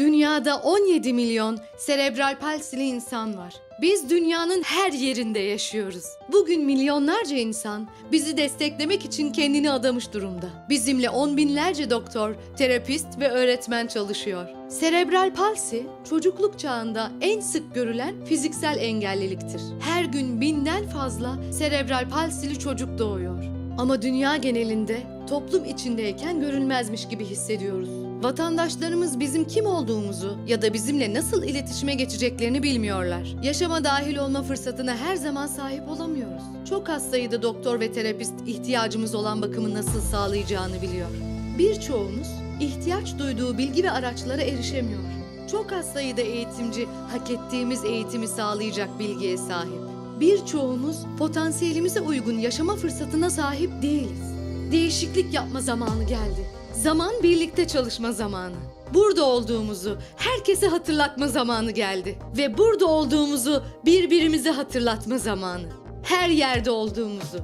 Dünyada 17 milyon serebral palsili insan var. Biz dünyanın her yerinde yaşıyoruz. Bugün milyonlarca insan bizi desteklemek için kendini adamış durumda. Bizimle on binlerce doktor, terapist ve öğretmen çalışıyor. Serebral palsi, çocukluk çağında en sık görülen fiziksel engelliliktir. Her gün binden fazla serebral palsili çocuk doğuyor. Ama dünya genelinde toplum içindeyken görülmezmiş gibi hissediyoruz. Vatandaşlarımız bizim kim olduğumuzu ya da bizimle nasıl iletişime geçeceklerini bilmiyorlar. Yaşama dahil olma fırsatına her zaman sahip olamıyoruz. Çok az sayıda doktor ve terapist ihtiyacımız olan bakımı nasıl sağlayacağını biliyor. Birçoğumuz ihtiyaç duyduğu bilgi ve araçlara erişemiyor. Çok az sayıda eğitimci hak ettiğimiz eğitimi sağlayacak bilgiye sahip. Birçoğumuz potansiyelimize uygun yaşama fırsatına sahip değiliz. Değişiklik yapma zamanı geldi. Zaman birlikte çalışma zamanı. Burada olduğumuzu herkese hatırlatma zamanı geldi. Ve burada olduğumuzu birbirimize hatırlatma zamanı. Her yerde olduğumuzu.